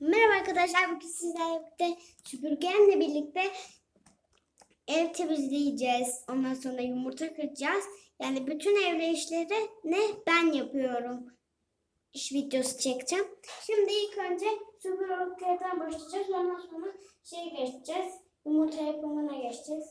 Merhaba arkadaşlar. Bugün sizlerle birlikte birlikte ev temizleyeceğiz. Ondan sonra yumurta kıracağız. Yani bütün evle işleri ne ben yapıyorum. İş videosu çekeceğim. Şimdi ilk önce süpürgelerden başlayacağız. Ondan sonra şeye geçeceğiz. Yumurta yapımına geçeceğiz.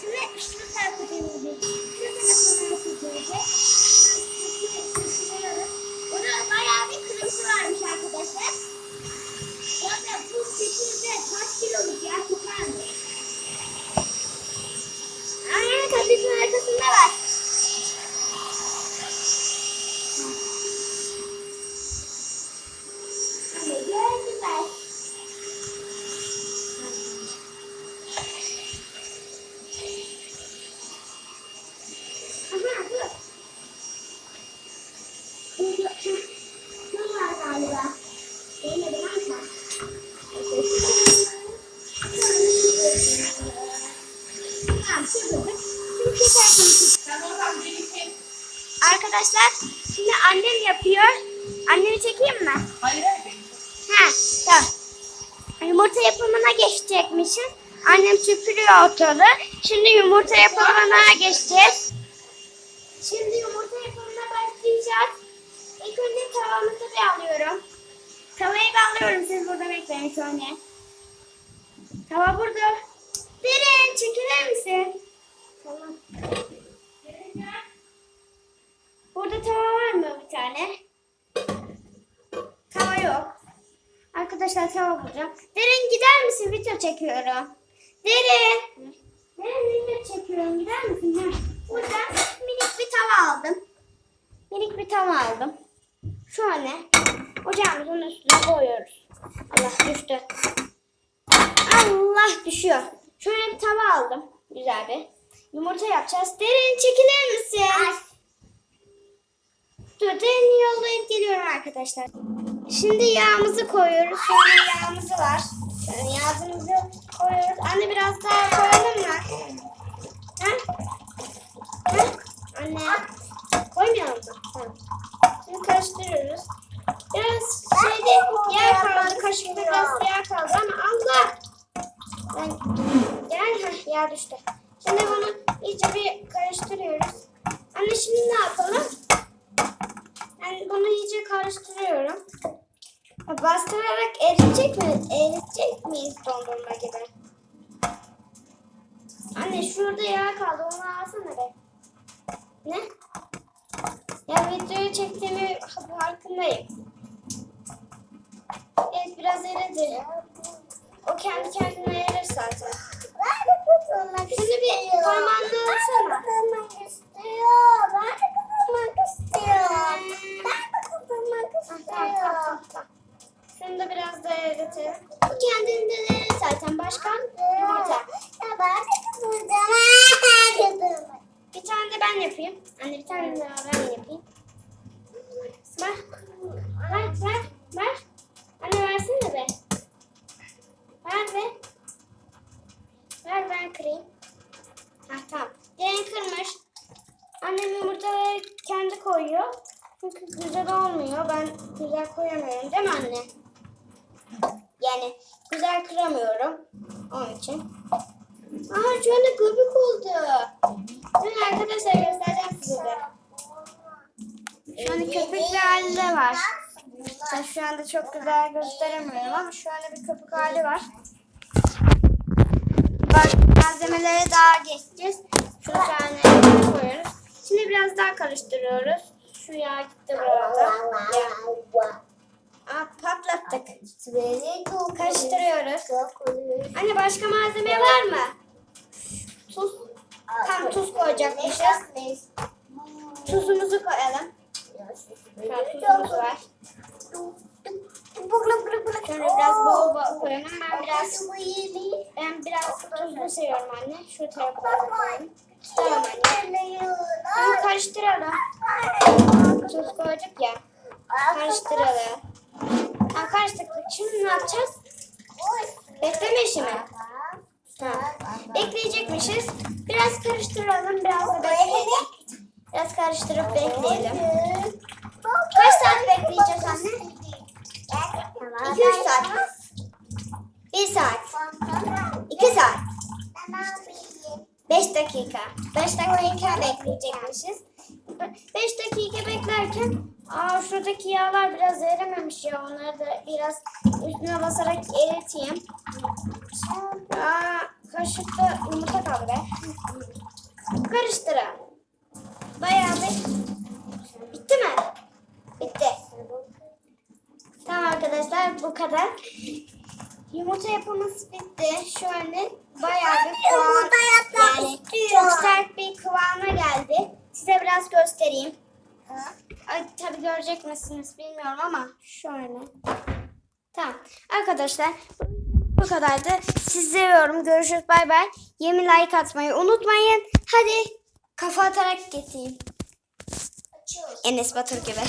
Şimdi şu tarafa temizleyeceğiz. Şu tarafa temizleyeceğiz. Burada bayağı bir kırıntı varmış arkadaşlar. Zaten bu şekilde kaç kiloluk ya kokar mı? Aynen kapısının arkasında var. Hadi gördüler. Aha dur. Burada şu var galiba. Değmedi varsa. Tamam sürdüm. Şimdi tekrar konuşuruz. Arkadaşlar şimdi annem yapıyor. Annemi çekeyim mi? Hayır hayır. Ha tamam. Yumurta yapımına geçecekmişiz. Annem süpürüyor ortalığı. Şimdi yumurta yapımına geçeceğiz. Şimdi yumurta yapımına başlayacağız. İlk önce tavamızı bir alıyorum. Tavayı bir alıyorum. Siz burada bekleyin an. Tava burada. Derin çekilir misin? Tamam. Burada tava var mı bir tane? Tava yok. Arkadaşlar tava bulacağım. Derin gider misin? Video çekiyorum. Derin. Derin video çekiyorum. Gider misin? Ha. Burada minik bir tava aldım. Minik bir tava aldım. Şu an ne? Ocağımızın üstüne koyuyoruz. Allah düştü. Allah düşüyor. Şöyle bir tava aldım. Güzel bir. Yumurta yapacağız. Derin çekilir misin? Dur derin yollayıp geliyorum arkadaşlar. Şimdi yağımızı koyuyoruz. Şöyle yağımızı var. Yani yağımızı koyuyoruz. Anne biraz daha koyalım mı? Ha? Ha? Anne. Koymayalım mı? Şimdi karıştırıyoruz. Biraz şeyde yer kaldı. Kaşıkta biraz yer kaldı ama Allah. Gel. Heh, yağ düştü. Şimdi bunu iyice bir karıştırıyoruz. Anne şimdi ne yapalım? Ben bunu iyice karıştırıyorum. Bastırarak eritecek mi? Eritecek miyiz dondurma gibi? Anne şurada yağ kaldı. Onu alsana be. Ne? Ya videoyu çektiğimi farkındayım. Evet biraz eridi. O kendi kendine erir zaten. Şunu bir parmağınla alsana. Kutlamak istiyor. Ben Tamam tamam tamam. tamam. Şunu da biraz daha eritelim. Bu kendinden zaten. Başka yumurta. Ya de kutlayacağım. Bir tane de ben yapayım. Anne bir tane daha ben yapayım. Ver. Ver ver ver. Anne versene be. Ver be. Ver ben kırayım. Ha tamam. Diğerini kırmış. Annem yumurtaları kendi koyuyor. Çünkü güzel olmuyor. Ben güzel koyamıyorum değil mi anne? Yani güzel kıramıyorum. Onun için. Şu anda köpük oldu. Dur arkadaşlar göstereceğim size de. Şu anda köpüklü hali de var. Ben şu anda çok güzel gösteremiyorum ama şu anda bir köpük hali var. Bak malzemelere daha geçeceğiz. Şu tane koyuyoruz. Şimdi biraz daha karıştırıyoruz. Şu yağ gitti bu arada. Yağ. Aa, kattık. Karıştırıyoruz. Anne başka malzeme var mı? Tuz. Tam tuz koyacakmışız. Tuzumuzu koyalım. Tuzumuz var. Şöyle biraz bol bol koyalım. Ben biraz ben biraz tuzlu seviyorum anne. Şu tarafa doğru koyayım. Tamam karıştıralım. Tuz koyduk ya. Karıştıralım. Ha, karıştırdık. Şimdi ne yapacağız? Bekleme işi mi? Tamam. Bekleyecekmişiz. Biraz karıştıralım. Biraz da bekleyelim. Biraz karıştırıp bekleyelim. 5 dakika bekleyecekmişiz. 5 dakika beklerken aa şuradaki yağlar biraz erimemiş ya onları da biraz üstüne basarak eriteyim. Aa kaşıkta yumurta kaldı be. Karıştıralım. Bayağı bir bitti mi? Bitti. Tamam arkadaşlar bu kadar. Yumurta yapımız bitti. Şöyle biraz göstereyim. Ay, tabii görecek misiniz bilmiyorum ama şöyle. Tamam. Arkadaşlar bu kadardı. Sizi seviyorum. Görüşürüz. Bay bay. Yemin like atmayı unutmayın. Hadi kafa atarak geçeyim. Enes Batur gibi.